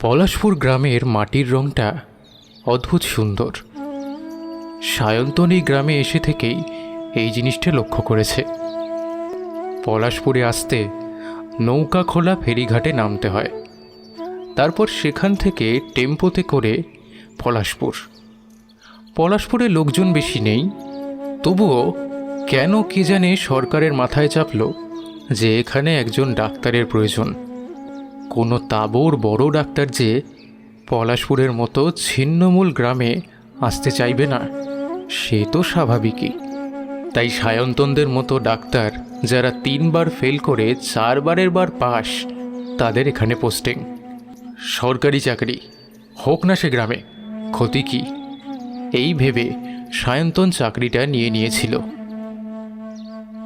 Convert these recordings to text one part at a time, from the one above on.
পলাশপুর গ্রামের মাটির রংটা অদ্ভুত সুন্দর। সায়ন্তন এই গ্রামে এসে থেকেই এই জিনিসটা লক্ষ্য করেছে। পলাশপুরে আসতে নৌকা খোলা ফেরিঘাটে নামতে হয়। তারপর সেখান থেকে টেম্পোতে করে পলাশপুর। পলাশপুরে লোকজন বেশি নেই, তবুও কেন কি জানে সরকারের মাথায় চাপল যে এখানে একজন ডাক্তারের প্রয়োজন। কোনো তাবর বড় ডাক্তার যে পলাশপুরের মতো ছিন্নমূল গ্রামে আসতে চাইবে না, সে তো স্বাভাবিকই। তাই সায়ন্তনদের মতো ডাক্তার যারা তিনবার ফেল করে চারবারের বার পাস, তাদের এখানে পোস্টিং। সরকারি চাকরি, হোক না সে গ্রামে, ক্ষতি কি? এই ভেবে সায়ন্তন চাকরিটা নিয়ে নিয়েছিল।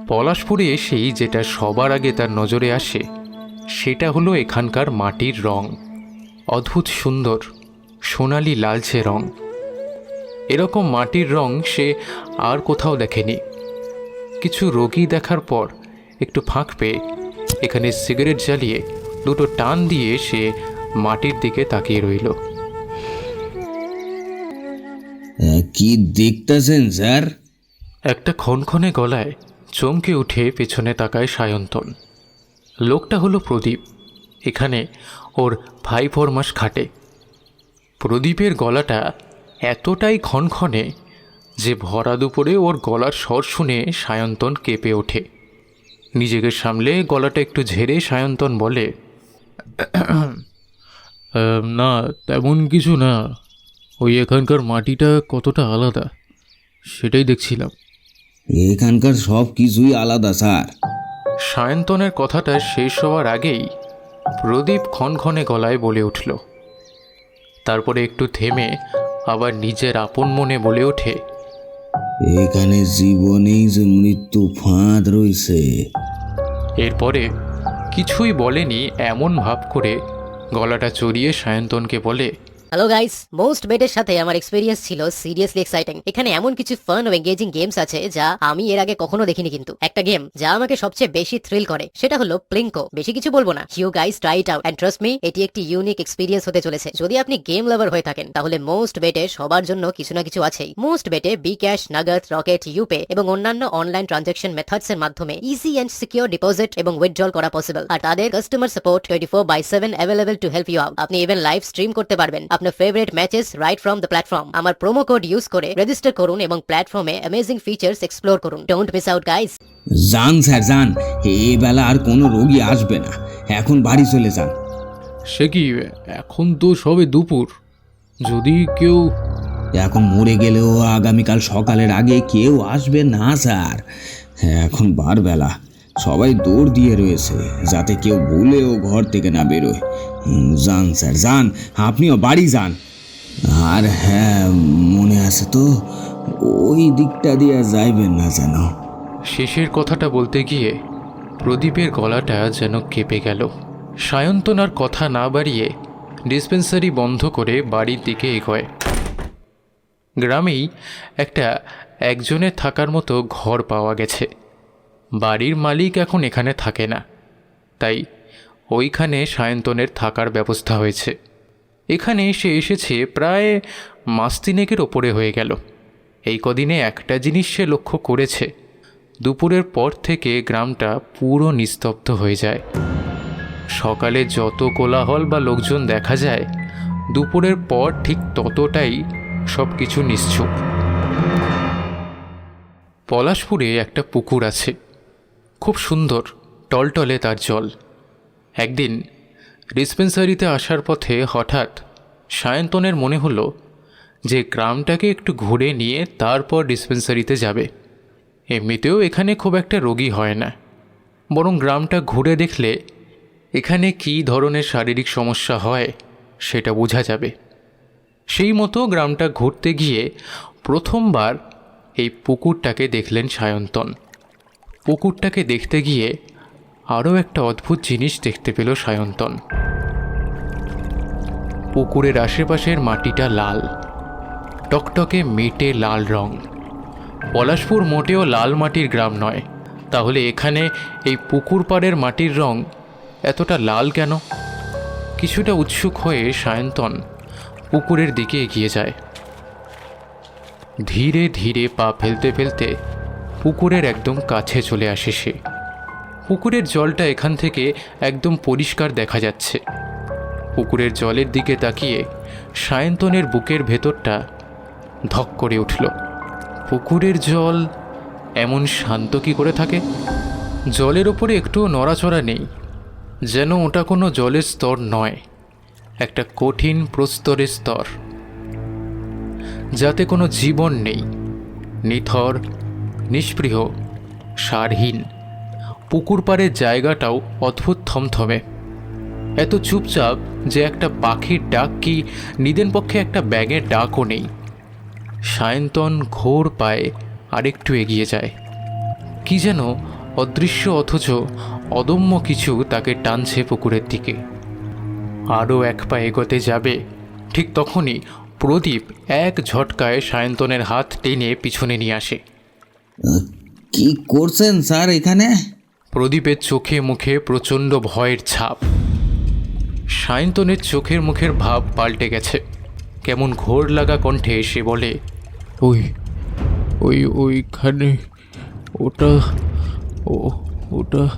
পলাশপুরে এসেই যেটা সবার আগে তার নজরে আসে সেটা হলো এখানকার মাটির রং। অদ্ভুত সুন্দর সোনালি লালচে রং। এরকম মাটির রং সে আর কোথাও দেখেনি। কিছু রোগী দেখার পর একটু ফাঁক পেয়ে এখানে সিগারেট জ্বালিয়ে দুটো টান দিয়ে সে মাটির দিকে তাকিয়ে রইল। কি দেখতেছেন স্যার? একটা ক্ষণক্ষণে গলায় চমকে উঠে পেছনে তাকায় সায়ন্তন। লোকটা হলো প্রদীপ। এখানে ওর ভাই মাস খাটে। প্রদীপের গলাটা এতটাই ক্ষণক্ষণে যে ভরা দুপুরে ওর গলার স্বর শুনে সায়ন্তন কেঁপে ওঠে। নিজেকে সামলে গলাটা একটু ঝেড়ে সায়ন্তন বলে না, তেমন কিছু না। ওই এখানকার মাটিটা কতটা আলাদা, সেটাই দেখছিলাম। এখানকার সব কিছুই আলাদা, স্যার। সায়ন্তনের কথাটা শেষ হওয়ার আগেই প্রদীপ ক্ষণক্ষণে গলায় বলে উঠল। তারপরে একটু থেমে আবার নিজের আপন মনে বলে ওঠে এখানে জীবনেই যে মৃত্যু ফাঁদ রয়েছে। এরপরে কিছুই বলেনি এমন ভাব করে গলাটা চড়িয়ে সায়ন্তনকে বলে হ্যালো গাইস মোস্ট বেডের সাথে আমার এক্সপিরিয়েন্স ছিল সিরিয়াসলি এক্সাইটিং এখানে এমন কিছু ফান ও এঙ্গেজিং গেমস আছে যা আমি এর আগে কখনো দেখিনি কিন্তু। একটা গেম যা আমাকে সবচেয়ে বেশি থ্রিল করে, সেটা হলো প্লিঙ্কো বেশি কিছু বলব না। You guys try it out and trust me এটি একটি ইউনিক এক্সপিরিয়েন্স হতে চলেছে। যদি আপনি গেম লাভার হয়ে থাকেন, তাহলে মোস্ট বেটে সবার জন্য কিছু না কিছু আছেই। Mostbet bKash Nagad Rocket Upay এবং অন্যান্য অনলাইন ট্রানজাকশন মেথডস এর মাধ্যমে ইজি এন্ড সিকিউর ডিপোজিট এবং উইথড্রল করা পসিবল আর তাদের customer support twenty four by seven available to help you out আপনি ইভেন লাইভ স্ট্রিম করতে পারবেন। আপনার favourite matches right from the platform আমার প্রোমো কোড ইউজ করে রেজিস্টার করুন এবং প্ল্যাটফর্মে অ্যামেজিং ফিচার্স এক্সপ্লোর করুন। ডোন্ট মিস আউট গাইস যান স্যার যান এই বেলা আর কোনো রোগী আসবে না। এখন বাড়ি চলে যান। সে কি এখন তো সবে দুপুর। যদি কেউ এখন মরে গেলেও আগামীকাল সকালের আগে কেউ আসবে না স্যার। এখন বারবেলা। সবাই দৌড় দিয়ে রয়েছে যাতে কেউ ভুলেও ঘর থেকে না বেরোয়। যান, স্যার, যান। আপনিও বাড়ি যান। আর হ্যাঁ মনে আছে তো, ওই দিকটা দিয়ে যাইবেন না যেন। শেষের কথাটা বলতে গিয়ে প্রদীপের গলাটা যেন কেঁপে গেল। সায়ন্তন আর কথা না বাড়িয়ে ডিসপেন্সারি বন্ধ করে বাড়ির দিকে এগোয়। গ্রামেই একটা একজনের থাকার মতো ঘর পাওয়া গেছে। বাড়ির মালিক এখন এখানে থাকে না। তাই ওইখানে সায়ন্তনের থাকার ব্যবস্থা হয়েছে। এখানে সে এসেছে প্রায় মাস তিনেকের ওপরে হয়ে গেল। এই কদিনে একটা জিনিস সে লক্ষ্য করেছে। দুপুরের পর থেকে গ্রামটা পুরো নিস্তব্ধ হয়ে যায়। সকালে যত কোলাহল বা লোকজন দেখা যায়, দুপুরের পর ঠিক ততটাই সব কিছু নিশ্চুপ। পলাশপুরে একটা পুকুর আছে। খুব সুন্দর, টলটলে তার জল। একদিন ডিসপেন্সারিতে আসার পথে হঠাৎ সায়ন্তনের মনে হলো যে গ্রামটাকে একটু ঘুরে নিয়ে তারপর ডিসপেন্সারিতে যাবে। এমনিতেও এখানে খুব একটা রোগী হয় না। বরং গ্রামটা ঘুরে দেখলে এখানে কী ধরনের শারীরিক সমস্যা হয় সেটা বোঝা যাবে। সেই মতো গ্রামটা ঘুরতে গিয়ে প্রথমবার এই পুকুরটাকে দেখলেন সায়ন্তন। পুকুরটাকে দেখতে গিয়ে আরও একটা অদ্ভুত জিনিস দেখতে পেল সায়ন্তন। পুকুরের আশেপাশের মাটিটা লাল। টকটকে মেটে লাল রং। পলাশপুর মোটেও লাল মাটির গ্রাম নয়। তাহলে এখানে এই পুকুর পাড়ের মাটির রং এতটা লাল কেন? কিছুটা উৎসুক হয়ে সায়ন্তন পুকুরের দিকে এগিয়ে যায়। ধীরে ধীরে পা ফেলতে ফেলতে পুকুরের একদম কাছে চলে আসে সে। পুকুরের জলটা এখান থেকে একদম পরিষ্কার দেখা যাচ্ছে। পুকুরের জলের দিকে তাকিয়ে সায়ন্তনের বুকের ভেতরটা ধক করে উঠল। পুকুরের জল এমন শান্ত কি করে থাকে? জলের ওপরে একটুও নড়াচড়া নেই, যেন ওটা কোনো জলের স্তর নয়, একটা কঠিন প্রস্তরের স্তর। যাতে কোনো জীবন নেই, নিথর, নিষ্পৃহ, সারহীন। পুকুর পাড়ের জায়গাটাও অদ্ভুত থমথমে। এত চুপচাপ যে একটা পাখির ডাক কি নিদেন পক্ষে একটা ব্যাঙের ডাকও নেই। সায়ন্তন ঘোর পায়ে আরেকটু এগিয়ে যায়। কি যেন অদৃশ্য অথচ অদম্য কিছু তাকে টানছে পুকুরের দিকে। আরও এক পা এগোতে যাবে, ঠিক তখনই প্রদীপ এক ঝটকায় সায়ন্তনের হাত টেনে পিছনে নিয়ে আসে। কি করছেন স্যার এখানে? প্রদীপের চোখে মুখে প্রচণ্ড ভয়ের ছাপ। সায়ন্তনের চোখের মুখের ভাব পাল্টে গেছে। কেমন ঘোর লাগা কণ্ঠে সে বলে, ওই ওই, ওইখানে ওটা, ও, ওটা।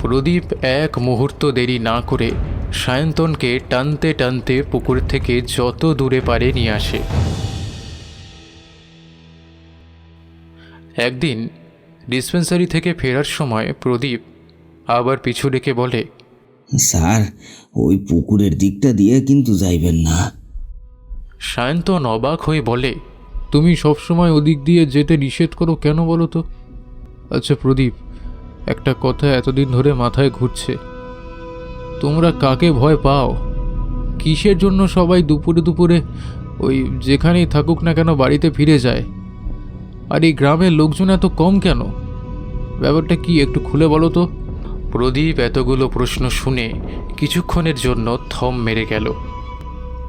প্রদীপ এক মুহূর্ত দেরি না করে সায়ন্তনকে টানতে টানতে পুকুর থেকে যত দূরে পারে নিয়ে আসে। একদিন ডিসপেন্সারি থেকে ফেরার সময় প্রদীপ আবার পিছু ডেকে বলে স্যার ওই পুকুরের দিকটা দিয়ে কিন্তু যাইবেন না। সায়ন্তন অবাক হয়ে বলে তুমি সবসময় ওদিক দিয়ে যেতে নিষেধ করো কেন বলো তো? আচ্ছা প্রদীপ একটা কথা এতদিন ধরে মাথায় ঘুরছে। তোমরা কাকে ভয় পাও? কিসের জন্য সবাই দুপুরে দুপুরে ওই যেখানেই থাকুক না কেন বাড়িতে ফিরে যায়? আর এই গ্রামের লোকজন এত কম কেন? ব্যাপারটা কি একটু খুলে বলো তো? প্রদীপ এতগুলো প্রশ্ন শুনে কিছুক্ষণের জন্য থম মেরে গেল।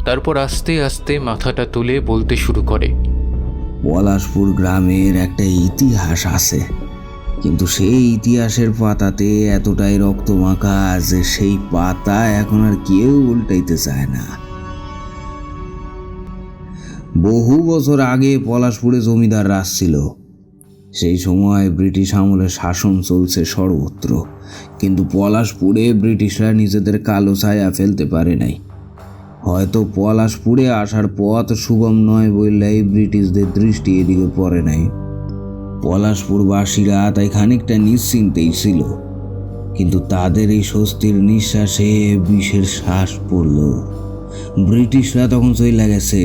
তারপর আস্তে আস্তে মাথাটা তুলে বলতে শুরু করে। পলাশপুর গ্রামের একটা ইতিহাস আছে, কিন্তু সেই ইতিহাসের পাতাতে এতটাই রক্ত মাখা যে সেই পাতা এখন আর কেউ উল্টাইতে চায় না। বহু বছর আগে পলাশপুরে জমিদার রাজ ছিল সেই সময় ব্রিটিশ আমলের শাসন চলছে সর্বত্র, কিন্তু পলাশপুরে ব্রিটিশরা নিজেদের কালো ছায়া ফেলতে পারে নাই। হয়তো পলাশপুরে আসার পথ সুগম নয় বললেই ব্রিটিশদের দৃষ্টি এদিকে পড়ে নাই। পলাশপুরবাসীরা তাই খানিকটা নিশ্চিন্তেই ছিল, কিন্তু তাদের এই স্বস্তির নিঃশ্বাসে বিষের শ্বাস পড়ল। ব্রিটিশরা তখন চলে গেছে,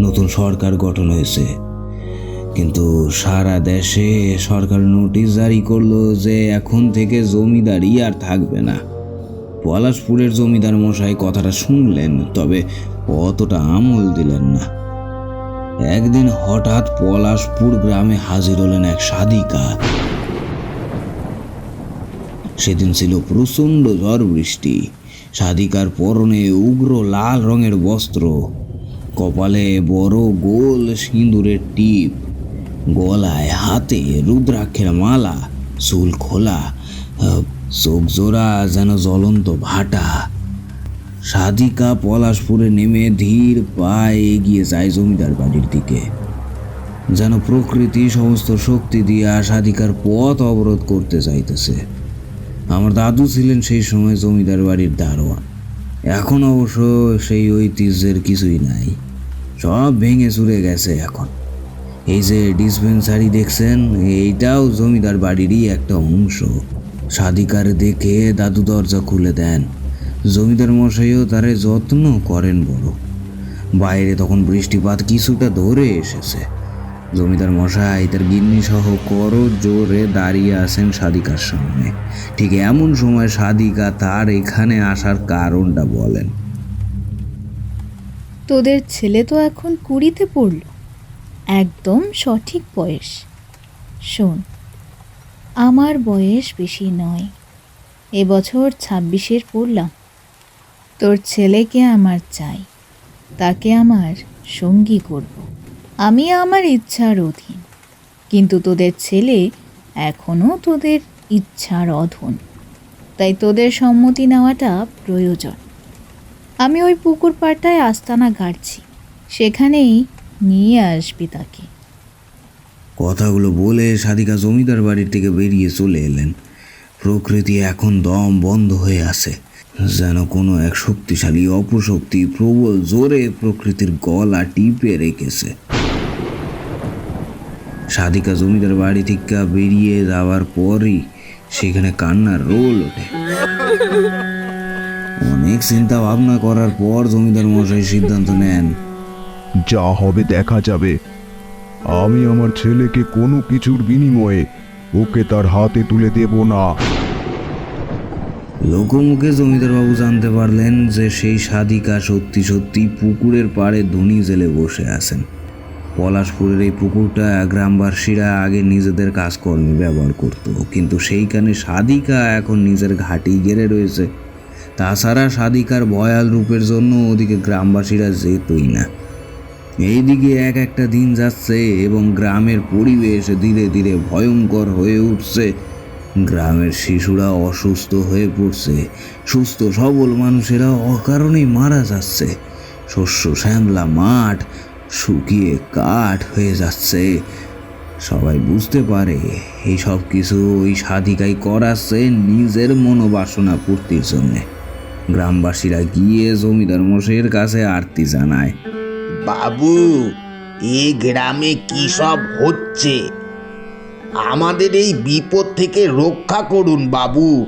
নতুন সরকার গঠন হয়েছে। কিন্তু সারা দেশে সরকার নোটিশ জারি করল যে এখন থেকে জমিদারি আর থাকবে না। পলাশপুরের জমিদার মশাই কথাটা শুনলেন, তবে অতটা আমল দিলেন না। একদিন হঠাৎ পলাশপুর গ্রামে হাজির হলেন এক সাধিকা। সেদিন ছিল প্রচণ্ড ঝড় বৃষ্টি। সাধিকার পরনে উগ্র লাল রঙের বস্ত্র, কপালে বড় গোল সিঁদুরের টিপ। গলায় হাতে রুদ্রাক্ষের মালা, চুল খোলা চোখ জোড়া যেন জ্বলন্ত ভাটা। সাধিকা পলাশপুরে নেমে ধীর পায়ে এগিয়ে যায় জমিদার বাড়ির দিকে। যেন প্রকৃতি সমস্ত শক্তি দিয়া সাধিকার পথ অবরোধ করতে চাইতেছে। আমার দাদু ছিলেন সেই সময় জমিদার বাড়ির দারোয়ান। এখন অবশ্য সেই ঐতিহ্যের কিছুই নাই। সব ভেঙে চুরে গেছে এখন। এই যে ডিসপেন্সারি দেখছেন, এইটাও জমিদার বাড়িরই একটা অংশ। সাধিকার দেখে দাদু দরজা খুলে দেন। জমিদার মশাইও তারে যত্ন করেন বড়। বাইরে তখন বৃষ্টিপাত কিছুটা ধরে এসেছে। জমিদার মশাই, তার গিন্নি সহ করো জোরে দাঁড়িয়ে আছেন সাদিকার সামনে। ঠিক এমন সময় সাদিকা তার এখানে আসার কারণটা বলেন। তোদের ছেলে তো এখন কুড়িতে পড়ল। একদম সঠিক বয়স। শোন, আমার বয়স বেশি নয় এবছর ছাব্বিশের পড়লাম। তোর ছেলেকে আমার চাই, তাকে আমার সঙ্গী করব। আমি আমার ইচ্ছার অধীন, কিন্তু তোদের ছেলে এখনও তোদের ইচ্ছার অধীন। তাই তোদের সম্মতি নেওয়াটা প্রয়োজন। আমি ওই পুকুর পাড়টায় আস্তানা গাড়ছি, সেখানেই নিয়ে আসবি তাকে। কথাগুলো বলে সাদিকা জমিদার বাড়ির থেকে বেরিয়ে চলে এলেন। প্রকৃতি এখন দম বন্ধ হয়ে আছে। যেন কোনো এক শক্তিশালী অপশক্তি প্রবল জোরে প্রকৃতির গলা টিপে রেখেছে। সাদিকা জমিদার বাড়ি থেকে বেরিয়ে যাওয়ার পরই সেখানে কান্নার রোল ওঠে। অনেক চিন্তা ভাবনা করার পর জমিদার মশাই সিদ্ধান্ত নেন যা হবে দেখা যাবে। আমি আমার ছেলেকে কোনো কিছুর বিনিময়ে ওকে তার হাতে তুলে দেব না। লোকমুখে জমিদারবাবু জানতে পারলেন যে সেই সাধিকা সত্যি সত্যি পুকুরের পাড়ে ধনী জেলে বসে আছেন। পলাশপুরের এই পুকুরটা গ্রামবাসীরা আগে নিজেদের কাজকর্মে ব্যবহার করত, কিন্তু সেইখানে সাধিকা এখন নিজের ঘাটি গেড়ে রয়েছে। তাছাড়া সাধিকার ভয়াল রূপের জন্য ওদিকে গ্রামবাসীরা যেতই না। এইদিকে এক একটা দিন যাচ্ছে এবং গ্রামের পরিবেশ ধীরে ধীরে ভয়ঙ্কর হয়ে উঠছে। গ্রামের শিশুরা অসুস্থ হয়ে পড়ছে। সুস্থ সবল মানুষেরা অকারণেই মারা যাচ্ছে। শস্য, শ্যামলা, মাঠ শুকিয়ে কাঠ হয়ে যাচ্ছে। সবাই বুঝতে পারে এই সব কিছু ওই সাধিকাই করাচ্ছে নিজের মনোবাসনা পূর্তির জন্যে। গ্রামবাসীরা গিয়ে জমিদার মশাইয়ের কাছে আরতি জানায়। বাবু এই গ্রামে কি সব হচ্ছে? আমাদের এই বিপদ থেকে রক্ষা করুন বাবু।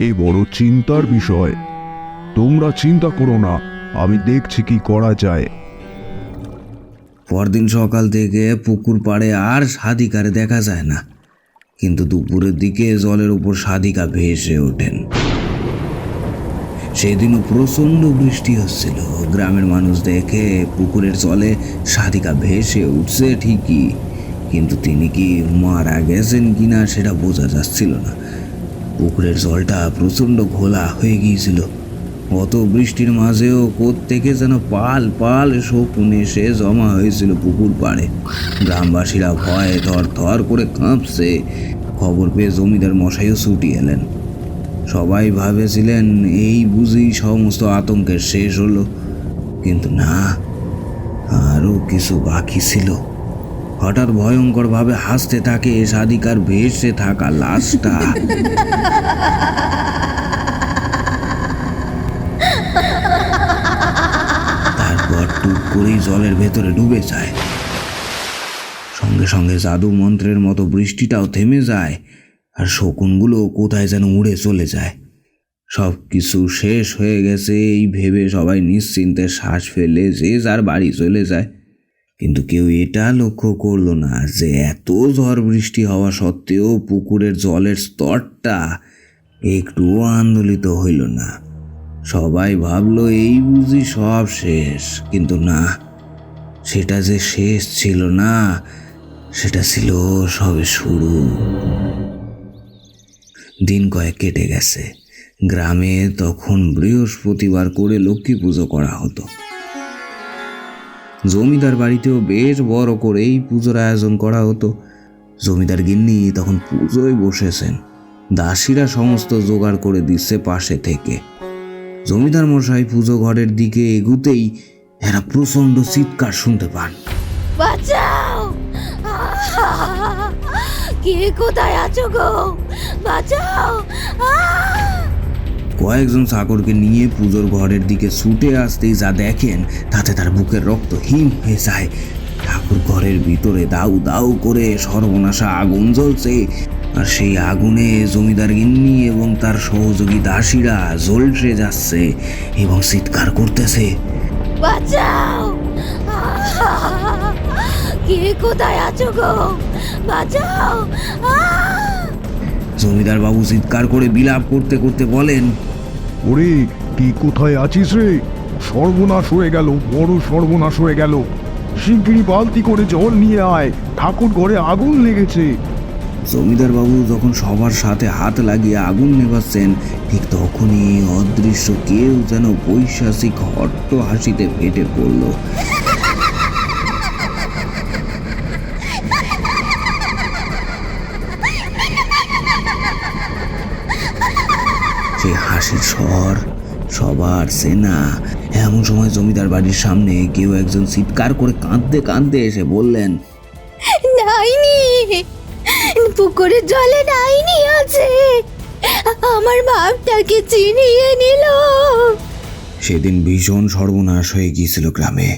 এ বড় চিন্তার বিষয়। তোমরা চিন্তা করো না আমি দেখছি কি করা যায়। পরদিন সকাল থেকে পুকুর পাড়ে আর সাধিকারে দেখা যায় না। কিন্তু দুপুরের দিকে জলের উপর সাধিকা ভেসে ওঠেন। সেদিনও প্রচণ্ড বৃষ্টি হচ্ছিল। গ্রামের মানুষ দেখে পুকুরের জলে সাধিকা ভেসে উঠছে ঠিকই, কিন্তু তিনি কি মারা গেছেন কিনা সেটা বোঝা যাচ্ছিল না। পুকুরের জলটা প্রচণ্ড ঘোলা হয়ে গিয়েছিল। অত বৃষ্টির মাঝেও থেকে যেন পাল পাল শকুন এসে জমা হয়েছিল পুকুর পাড়ে। গ্রামবাসীরা ভয়ে থর থর করে কাঁপছে। খবর পেয়ে জমিদার মশাইও ছুটি এলেন। সবাই ভাবেছিলেন এই বুঝি সমস্ত আতঙ্কের শেষ হলো। কিন্তু না, আরও কিছু বাকি ছিল। হঠাৎ ভয়ঙ্করভাবে হাসতে থাকে সাদিকার ভেসে থাকা লাশটা। তারপর টুক করেই জলের ভেতরে ডুবে যায়। সঙ্গে সঙ্গে জাদু মন্ত্রের মতো বৃষ্টিটাও থেমে যায়। আর শকুনগুলো কোথায় যেন উড়ে চলে যায়। সব কিছু শেষ হয়ে গেছে, এই ভেবে সবাই নিশ্চিন্তে শ্বাস ফেলে যে যার বাড়ি চলে যায়। কিন্তু কেউ এটা লক্ষ্য করল না যে এত ঝড় বৃষ্টি হওয়া সত্ত্বেও পুকুরের জলের স্তরটা একটুও আন্দোলিত হইল না। সবাই ভাবলো, এই বুঝি সব শেষ। কিন্তু না, সেটা যে শেষ ছিল না, সেটা ছিল সবে শুরু। দিন কয়েক কেটে গেছে। গ্রামে তখন বৃহস্পতিবার করে লক্ষ্মী পুজো করা হতো। জমিদার বাড়িতেও বেশ বড় করেই পুজোর আয়োজন করা হতো। জমিদার গিন্নি তখন পুজোয় বসেছেন। দাসীরা সমস্ত জোগাড় করে দিচ্ছে পাশে থেকে। জমিদার মশাই পুজো ঘরের দিকে এগুতেই এরা প্রচণ্ড চিৎকার শুনতে পান। বাঁচাও! কে কোথায় আছো গো? বাঁচাও! কয়েকজন চাকরকে নিয়ে পুজোর ঘরের দিকে ছুটে আসতেই যা দেখেন তাতে তার বুকের রক্ত হিম হয়ে যায়। ঠাকুর ঘরের ভিতরে দাউ দাউ করে সর্বনাশা আগুন জ্বলছে আর সেই আগুনে জমিদার গিন্নি এবং তার সহযোগী দাসীরা জ্বলসে যাচ্ছে এবং চিৎকার করতেছে। বাঁচাও! কে কোথায় আছো গো? বাঁচাও। জমিদার বাবু চিৎকার করে বিলাপ করতে করতে বলেন ওরে কি কোথায় আছিস রে? সর্বনাশ হয়ে গেল বড় সর্বনাশ হয়ে গেল। শিগগিরই বালতি করে জল নিয়ে আয় ঠাকুর ঘরে আগুন লেগেছে। জমিদার বাবু যখন সবার সাথে হাত লাগিয়ে আগুন নেভাচ্ছেন ঠিক তখনই অদৃশ্য কেউ যেন বৈশাসিক হট্ট হাসিতে ফেটে পড়ল সেই হাসির স্বর সবার সেনা। এমন সময় জমিদার বাড়ির সামনে কেউ একজন চিৎকার করে কাঁদতে কাঁদতে এসে বললেন ডাইনি পুকুরের জলে ডাইনি আছে। আমার বাপটাকে চিনিয়ে নিল। সেদিন ভীষণ সর্বনাশ হয়ে গিয়েছিল গ্রামে।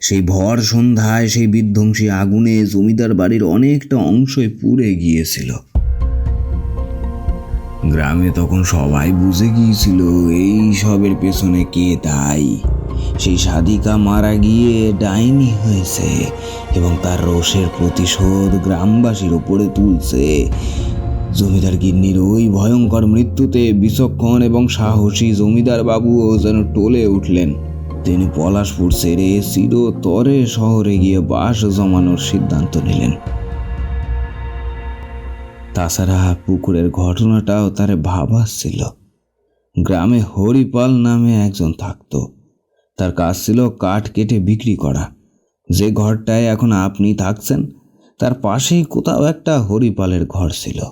সেই ভর সন্ধ্যায় সেই বিধ্বংসী আগুনে জমিদার বাড়ির অনেকটা অংশই পুড়ে গিয়েছিল। গ্রামে তখন সবাই বুঝে গিয়েছিল, এই সবের পেছনে কে দায়ী সেই সাধিকা মারা গিয়ে ডাইনি হয়েছে এবং তার রোষের প্রতিশোধ গ্রামবাসীর উপরে তুলছে। জমিদার গিন্নির ওই ভয়ঙ্কর মৃত্যুতে বিচক্ষণ এবং সাহসী জমিদার বাবুও যেন টলে উঠলেন। তিনি পলাশপুর ছেড়ে চিরতরে শহরে গিয়ে বাস জমানোর সিদ্ধান্ত নিলেন। তাছাড়া পুকুরের ঘটনাটাও তার তারে ভাবাচ্ছিল গ্রামে হরিপাল নামে একজন থাকতো। তার কাজ ছিল কাঠ কেটে বিক্রি করা। যে ঘরটায় এখন আপনি থাকছেন, তার পাশেই কোথাও একটা হরিপালের ঘর ছিল।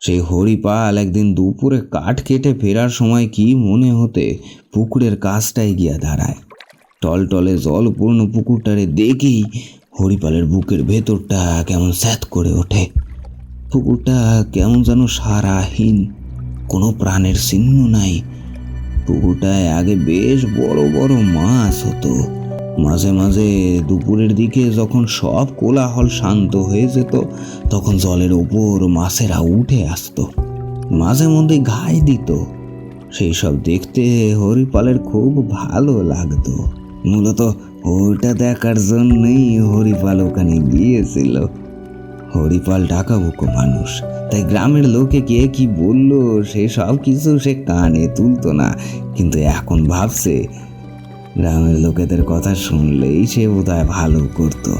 সেই হরিপাল একদিন দুপুরে কাঠ কেটে ফেরার সময় কি মনে হতে পুকুরের কাজটায় গিয়া দাঁড়ায়। টলটলে জলপূর্ণ পুকুরটারে দেখেই হরিপালের বুকের ভেতরটা কেমন স্যাত করে ওঠে। পুকুরটা কেমন যেন সারাহীন। কোনো প্রাণের চিহ্ন নাই। পুকুরটায় আগে বেশ বড় বড় মাছ হতো। মাঝে মাঝে দুপুরের দিকে যখন সব কোলাহল শান্ত হয়ে যেত, তখন জলের ওপর মাছেরা উঠে আসতো। মাঝে মধ্যে ঘাই দিত। সেই সব দেখতে হরিপালের খুব ভালো লাগতো। মূলত ওইটা দেখার জন্যই হরিপাল ওখানে গিয়েছিল। হরিপাল ডাকাবুকো মানুষ। তাই গ্রামের লোকে কে কি বলল, সে সব কিছু সে কানে তুলতো না। কিন্তু এখন ভাবছে, গ্রামের লোকেদের কথা শুনলেই সে বোধহয় ভালো করতো।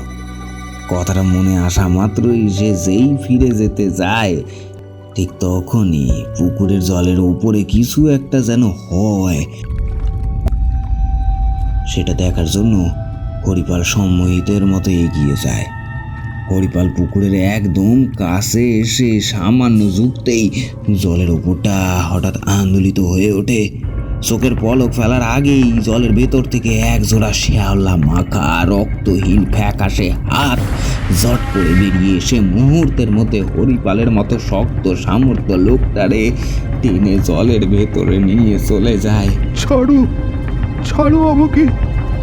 কথাটা মনে আসা মাত্রই সে যেই ফিরে যেতে যায়, ঠিক তখনই পুকুরের জলের উপরে কিছু একটা যেন হয়। সেটা দেখার জন্য হরিপাল সম্মোহিতের মতো এগিয়ে যায়। হরিপাল পুকুরের একদম কাছে এসে সামান্য ঝুঁকতেই জলের ওপরটা হঠাৎ আন্দোলিত হয়ে ওঠে। চোখের পলক ফেলার আগেই জলের ভেতর থেকে এক জোড়া শ্যাওলা মাখা রক্তহীন ফ্যাকাশে হাত জট করে বেরিয়ে এসে মুহূর্তের মধ্যে হরিপালের মতো শক্ত সামর্থ্য লোকটারে টেনে জলের ভেতরে নিয়ে চলে যায়। ছাড়ো ছাড়ো আমাকে।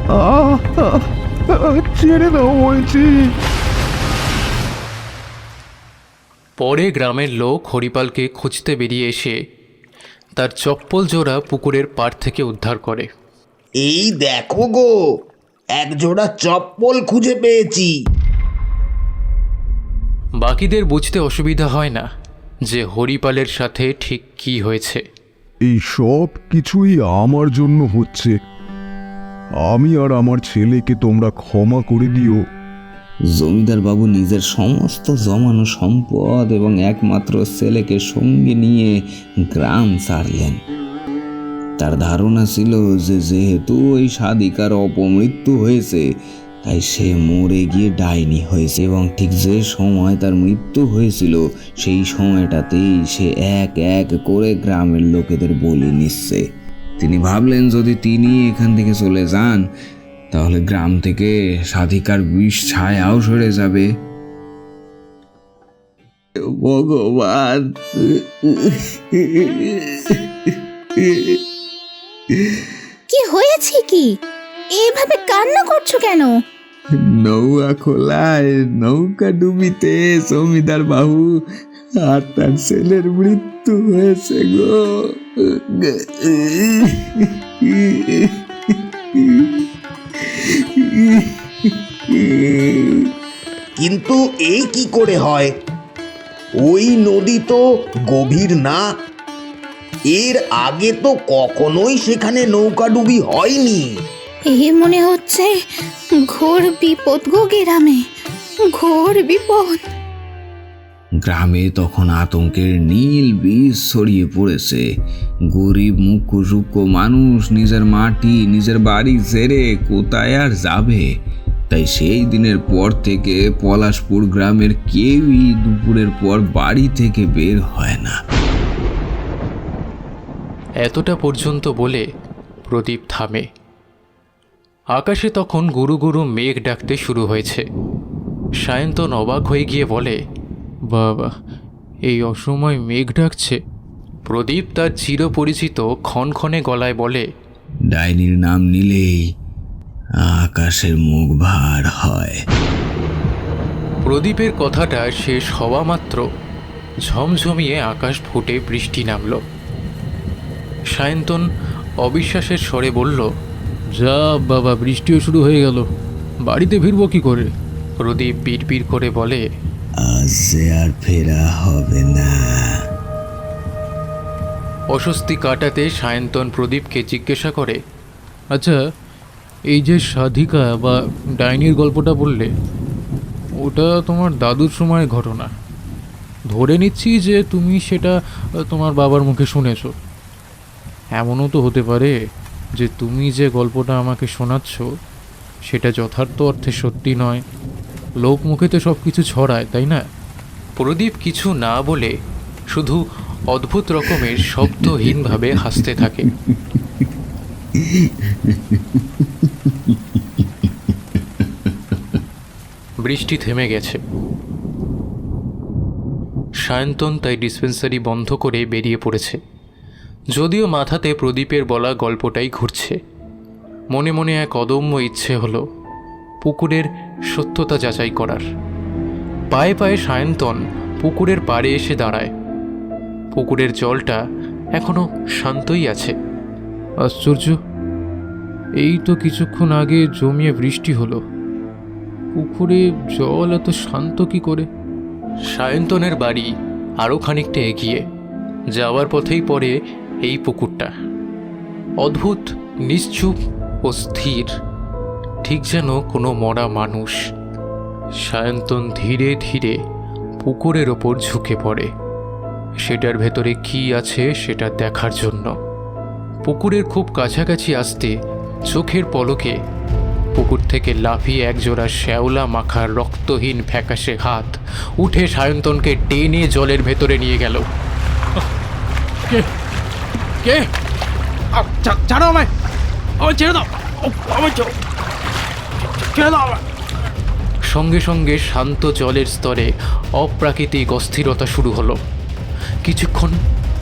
আহ, ছেড়ে দাও বলছি। পরে গ্রামের লোক হরিপালকে খুঁজতে বেরিয়ে এসে তার চপ্পল জোড়া পুকুরের পাড় থেকে উদ্ধার করে। এই দেখো গো এক জোড়া চপ্পল খুঁজে পেয়েছি। বাকিদের বুঝতে অসুবিধা হয় না যে হরিপালের সাথে ঠিক কী হয়েছে। এই সব কিছুই আমার জন্য হচ্ছে। আমি আর আমার ছেলেকে তোমরা ক্ষমা করে দিও। জমিদার বাবু নিজের সমস্ত জমানো সম্পদ এবং একমাত্র ছেলেকে সঙ্গে নিয়ে গ্রাম ছাড়লেন। তার ধারণা ছিল যে যেহেতু ওই সাদিকার অপমৃত্যু হয়েছে, তাই সে মরে গিয়ে ডাইনি হয়েছে এবং ঠিক যে সময় তার মৃত্যু হয়েছিল, সেই সময়টাতেই সে এক এক করে গ্রামের লোকেদের বলি নিচ্ছে। তিনি ভাবলেন, যদি তিনি এখান থেকে চলে যান তাহলে গ্রাম থেকে সাধিকার বিষ ছায়াও সরে যাবে। ভগবান। কি হয়েছে কি? এভাবে কান্না করছ কেন? নৌকা খোলায় নৌকা ডুবিতে জমিদার বাবু আর তার ছেলের মৃত্যু হয়েছে গো। কিন্তু এই কি করে হয়? ওই নদী তো গভীর না। এর আগে তো কখনোই সেখানে নৌকাডুবি হয়নি। এই মনে হচ্ছে ঘোর বিপদ গো গেরামে। ঘোর বিপদ। গ্রামে তখন আতঙ্কের নীল বীজ ছড়িয়ে পড়েছে। গরিব মুখ্য সূক্ষ্ম মানুষ নিজের মাটি, নিজের বাড়ি ছেড়ে কোথায় আর যাবে? তাই সেই দিনের পর থেকে পলাশপুর গ্রামের কেউই দুপুরের পর বাড়ি থেকে বের হয় না। এতটা পর্যন্ত বলে প্রদীপ থামে। আকাশে তখন গুরু গুরু মেঘ ডাকতে শুরু হয়েছে। সায়ন্তন অবাক হয়ে গিয়ে বলে বাবা এই অসময় মেঘ ডাকছে। প্রদীপ তার চিরপরিচিত ক্ষণক্ষণে গলায় বলে ডাইনির নাম নিলেই আকাশের মুখ ভার হয়। প্রদীপের কথাটা শেষ হওয়া মাত্র ঝমঝমিয়ে আকাশ ফুটে বৃষ্টি নামল। সায়ন্তন অবিশ্বাসের স্বরে বলল যা বাবা বৃষ্টিও শুরু হয়ে গেল। বাড়িতে ফিরবো কি করে? প্রদীপ পিড় করে বলে আজ আর ফেরা হবে না। অস্বস্তি কাটাতে সায়ন্তন প্রদীপকে জিজ্ঞাসা করে আচ্ছা এই যে সাধিকা বা ডাইনির গল্পটা বললে, ওটা তোমার দাদুর সময়ের ঘটনা। ধরে নিচ্ছি যে তুমি সেটা তোমার বাবার মুখে শুনেছো। এমনও তো হতে পারে যে তুমি যে গল্পটা আমাকে শোনাচ্ছ, সেটা যথার্থ অর্থে সত্যি নয়। লোক মুখে তো সব কিছু ছড়ায়, তাই না? প্রদীপ কিছু না বলে শুধু অদ্ভুত রকমের শব্দহীনভাবে হাসতে থাকে। বৃষ্টি থেমে গেছে। সায়ন্তন তাই ডিসপেন্সারি বন্ধ করে বেরিয়ে পড়েছে। যদিও মাথাতে প্রদীপের বলা গল্পটাই ঘুরছে। মনে মনে এক অদম্য ইচ্ছে হলো পুকুরের সত্যতা যাচাই করার। পায়ে পায়ে সায়ন্তন পুকুরের পাড়ে এসে দাঁড়ায়। পুকুরের জলটা এখনও শান্তই আছে। আশ্চর্য এই তো কিছুক্ষণ আগে জমিয়ে বৃষ্টি হলো। পুকুরে জল এত শান্ত কি করে? সায়ন্তনের বাড়ি আরও খানিকটা এগিয়ে যাওয়ার পথেই পড়ে এই পুকুরটা। অদ্ভুত নিশ্চুপ ও স্থির। ঠিক যেন কোনো মরা মানুষ সায়ন্তন ধীরে ধীরে পুকুরের ওপর ঝুঁকে পড়ে। সেটার ভেতরে কি আছে সেটা দেখার জন্য। পুকুরের খুব কাছাকাছি আসতে চোখের পলকে পুকুর থেকে লাফিয়ে একজোড়া শ্যাওলা মাখার রক্তহীন ফ্যাকাশে হাত উঠে সায়ন্তনকে টেনে জলের ভেতরে নিয়ে গেল। কে? কে? ছাড়ো আমায়? আমায় ছেড়ে দাও। আমায় সঙ্গে সঙ্গে শান্ত জলের স্তরে অপ্রাকৃতিক অস্থিরতা শুরু হলো। কিছুক্ষণ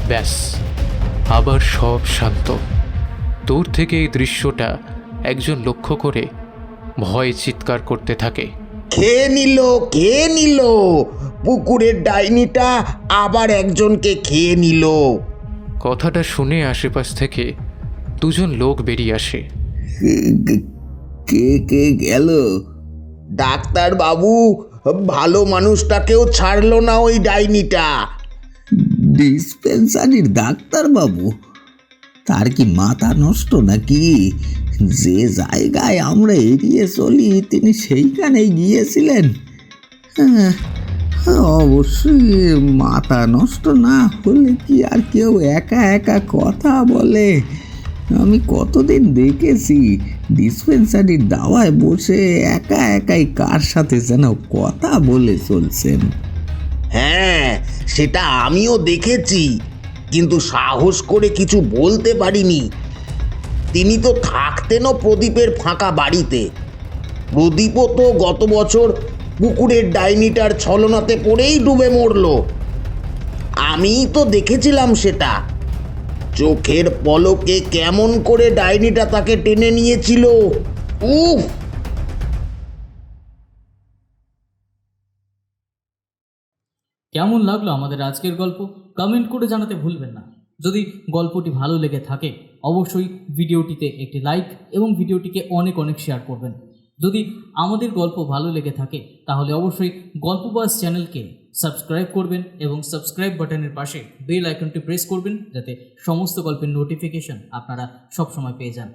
ব্যাস আবার সব শান্ত। দূর থেকে এই দৃশ্যটা একজন লক্ষ্য করে ভয়ে চিৎকার করতে থাকে। খেয়ে নিল খেয়ে নিল। পুকুরের ডাইনিটা আবার একজনকে খেয়ে নিল। কথাটা শুনে আশেপাশ থেকে দুজন লোক বেরিয়ে আসে। কে কে গেল? ডাক্তার বাবু ভালো মানুষটাকেও ছাড়লো না ওই ডাইনিটা। ডিসপেন্সারির ডাক্তার বাবু তার কি মাথা নষ্ট নাকি? যে জায়গায় আমরা এড়িয়ে চলি তিনি সেইখানে গিয়েছিলেন। হ্যাঁ, অবশ্যই মাথা নষ্ট না হলে কি আর কেউ একা একা কথা বলে? আমি কতদিন দেখেছি ডিসপেন্সারির দাওয়ায় বসে একা একাই কার সাথে যেন কথা বলে চলছেন। হ্যাঁ সেটা আমিও দেখেছি, কিন্তু সাহস করে কিছু বলতে পারিনি। তিনি তো থাকতেনও প্রদীপের ফাঁকা বাড়িতে। প্রদীপও তো গত বছর পুকুরের ডাইনিটার ছলনাতে পড়েই ডুবে মরল। আমিই তো দেখেছিলাম সেটা। চোখের পলকে কেমন করে ডাইনিটা তাকে টেনে নিয়েছিল? উফ! কেমন লাগল আমাদের আজকের গল্প? কমেন্ট করে জানাতে ভুলবেন না। যদি গল্পটি ভালো লেগে থাকে, অবশ্যই ভিডিওটিতে একটি লাইক এবং ভিডিওটিকে অনেক অনেক শেয়ার করবেন। যদি আমাদের গল্প ভালো লেগে থাকে, তাহলে অবশ্যই গল্পবাস চ্যানেলকে সাবস্ক্রাইব করবেন এবং সাবস্ক্রাইব বাটনের পাশে বেল আইকনটি প্রেস করবেন যাতে সমস্ত গল্পের নোটিফিকেশন আপনারা সবসময় পেয়ে যান।